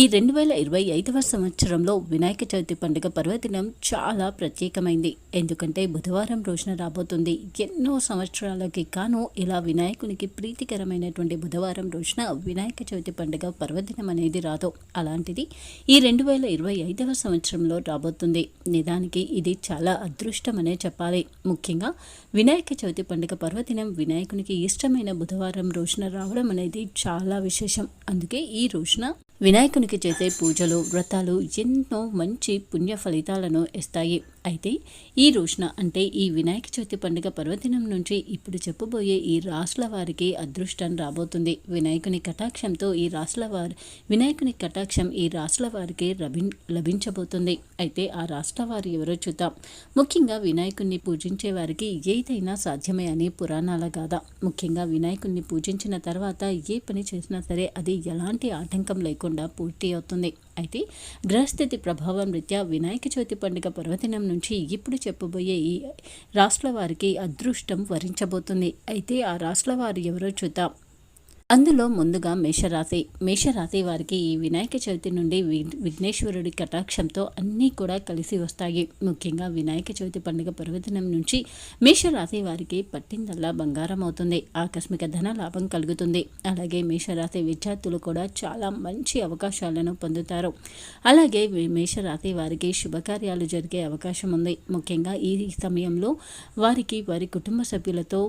ఈ రెండు వేల ఇరవై ఐదవ సంవత్సరంలో వినాయక చవితి పండుగ పర్వదినం చాలా ప్రత్యేకమైంది. ఎందుకంటే బుధవారం రోజున రాబోతుంది. ఎన్నో సంవత్సరాలకి కాను ఇలా వినాయకునికి ప్రీతికరమైనటువంటి బుధవారం రోజున వినాయక చవితి పండుగ పర్వదినం అనేది రాదు. అలాంటిది ఈ రెండు వేల ఇరవై ఐదవ సంవత్సరంలో రాబోతుంది. నిజానికి ఇది చాలా అదృష్టమనే చెప్పాలి. ముఖ్యంగా వినాయక చవితి పండుగ పర్వదినం వినాయకునికి ఇష్టమైన బుధవారం రోజున రావడం అనేది చాలా విశేషం. అందుకే ఈ రోజున వినాయకునికి చేసే పూజలు వ్రతాలు ఎన్నో మంచి పుణ్య ఫలితాలను ఇస్తాయి. అయితే ఈ రోజున అంటే ఈ వినాయక చవితి పండుగ పర్వదినం నుంచి ఇప్పుడు చెప్పబోయే ఈ రాసుల వారికి అదృష్టం రాబోతుంది. వినాయకుని కటాక్షంతో ఈ రాసుల వారు వినాయకుని కటాక్షం ఈ రాసుల వారికి లభి లభించబోతుంది. అయితే ఆ రాష్ట్ర వారు ఎవరో చూద్దాం. ముఖ్యంగా వినాయకుణ్ణి పూజించే వారికి ఏదైనా సాధ్యమే అని పురాణాల గాథ. ముఖ్యంగా వినాయకుణ్ణి పూజించిన తర్వాత ఏ పని చేసినా సరే అది ఎలాంటి ఆటంకం లేకుండా పూర్తి అవుతుంది. అయితే గ్రహస్థితి ప్రభావం రీత్యా వినాయక చవితి పండుగ పర్వదినం నుంచి ఇప్పుడు చెప్పబోయే ఈ రాష్ట్ర వారికి అదృష్టం వరించబోతుంది. అయితే ఆ రాష్ట్ర వారు ఎవరో చూద్దాం. అందులో ముందుగా మేషరాశి మేషరాశి వారికి ఈ వినాయక చవితి నుండి విఘ్నేశ్వరుడి కటాక్షంతో అన్నీ కూడా కలిసి వస్తాయి. ముఖ్యంగా వినాయక చవితి పండుగ పర్వదినం నుంచి మేషరాశి వారికి పట్టిందల్లా బంగారం అవుతుంది. ఆకస్మిక ధన లాభం కలుగుతుంది. అలాగే మేషరాశి విద్యార్థులు కూడా చాలా మంచి అవకాశాలను పొందుతారు. అలాగే మేషరాశి వారికి శుభకార్యాలు జరిగే అవకాశం ఉంది. ముఖ్యంగా ఈ సమయంలో వారికి వారి కుటుంబ సభ్యులతో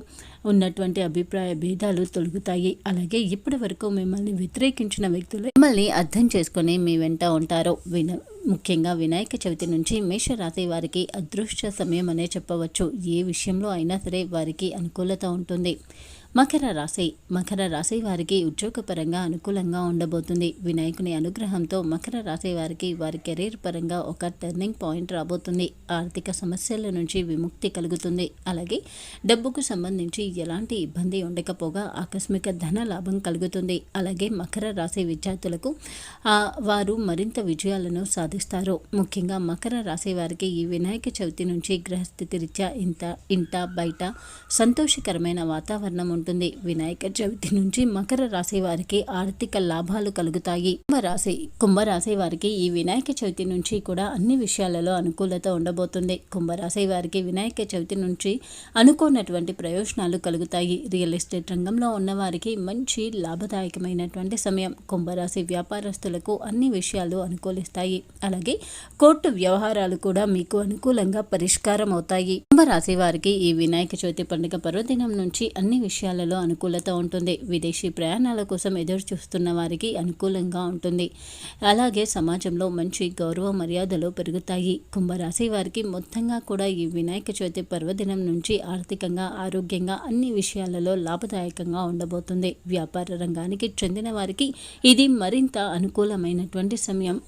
ఉన్నటువంటి అభిప్రాయ భేదాలు తొలగుతాయి. అలాగే ఇప్పటి వరకు మిమ్మల్ని వ్యతిరేకించిన వ్యక్తులు మిమ్మల్ని అర్థం చేసుకుని మీ వెంట ఉంటారు. విన ముఖ్యంగా వినాయక చవితి నుంచి మేషరాశి వారికి అదృష్ట సమయం అనే చెప్పవచ్చు. ఏ విషయంలో అయినా సరే వారికి అనుకూలత ఉంటుంది. మకర రాశి. మకర రాశి వారికి ఉద్యోగపరంగా అనుకూలంగా ఉండబోతుంది. వినాయకుని అనుగ్రహంతో మకర రాశి వారికి వారి కెరీర్ పరంగా ఒక టర్నింగ్ పాయింట్ రాబోతుంది. ఆర్థిక సమస్యల నుంచి విముక్తి కలుగుతుంది. అలాగే డబ్బుకు సంబంధించి ఎలాంటి ఇబ్బంది ఉండకపోగా ఆకస్మిక ధన లాభం కలుగుతుంది. అలాగే మకర రాశి విద్యార్థులకు వారు మరింత విజయాలను సాధిస్తారు. ముఖ్యంగా మకర రాశి వారికి ఈ వినాయక చవితి నుంచి గ్రహస్థితి రీత్యా ఇంత ఇంట బయట సంతోషకరమైన వాతావరణం ఉంటుంది. వినాయక చవితి నుంచి మకర రాశి వారికి ఆర్థిక లాభాలు కలుగుతాయి. కుంభరాశి కుంభరాశి వారికి ఈ వినాయక చవితి నుంచి కూడా అన్ని విషయాలలో అనుకూలత ఉండబోతుంది. కుంభరాశి వారికి వినాయక చవితి నుంచి అనుకోనటువంటి ప్రయోజనాలు కలుగుతాయి. రియల్ ఎస్టేట్ రంగంలో ఉన్న వారికి మంచి లాభదాయకమైనటువంటి సమయం. కుంభరాశి వ్యాపారస్తులకు అన్ని విషయాలు అనుకూలిస్తాయి. అలాగే కోర్టు వ్యవహారాలు కూడా మీకు అనుకూలంగా పరిష్కారం అవుతాయి కుంభరాశి వారికి ఈ వినాయక చవితి పండుగ పర్వదినం నుంచి అన్ని విషయాలు విషయాలలో అనుకూలత ఉంటుంది. విదేశీ ప్రయాణాల కోసం ఎదురు చూస్తున్న వారికి అనుకూలంగా ఉంటుంది. అలాగే సమాజంలో మంచి గౌరవ మర్యాదలు పెరుగుతాయి. కుంభరాశి వారికి మొత్తంగా కూడా ఈ వినాయక చవితి పర్వదినం నుంచి ఆర్థికంగా ఆరోగ్యంగా అన్ని విషయాలలో లాభదాయకంగా ఉండబోతుంది. వ్యాపార రంగానికి చెందిన వారికి ఇది మరింత అనుకూలమైనటువంటి సమయం.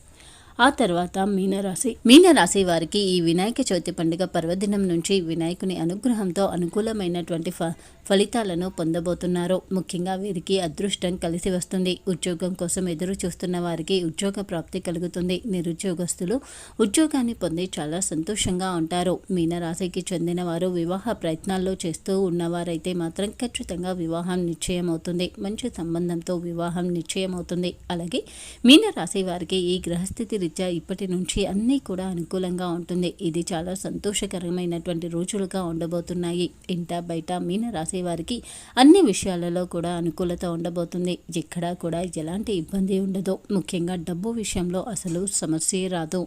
ఆ తర్వాత మీనరాశి మీనరాశి వారికి ఈ వినాయక చవితి పండుగ పర్వదినం నుంచి వినాయకుని అనుగ్రహంతో అనుకూలమైనటువంటి ఫ ఫలితాలను పొందబోతున్నారు. ముఖ్యంగా వీరికి అదృష్టం కలిసి వస్తుంది. ఉద్యోగం కోసం ఎదురు చూస్తున్న వారికి ఉద్యోగ ప్రాప్తి కలుగుతుంది. నిరుద్యోగస్తులు ఉద్యోగాన్ని పొంది చాలా సంతోషంగా ఉంటారు. మీనరాశికి చెందిన వారు వివాహ ప్రయత్నాల్లో చేస్తూ ఉన్నవారైతే మాత్రం ఖచ్చితంగా వివాహం నిశ్చయం అవుతుంది మంచి సంబంధంతో వివాహం నిశ్చయమవుతుంది. అలాగే మీనరాశి వారికి ఈ గ్రహస్థితి రీత్యా ఇప్పటి నుంచి అన్నీ కూడా అనుకూలంగా ఉంటుంది. ఇది చాలా సంతోషకరమైనటువంటి రోజులుగా ఉండబోతున్నాయి. ఇంట బయట మీనరాశి వారికి అన్ని విషయాలలో కూడా అనుకూలత ఉండబోతుంది. ఎక్కడా కూడా ఎలాంటి ఇబ్బంది ఉండదు. ముఖ్యంగా డబ్బు విషయంలో అసలు సమస్య రాదు.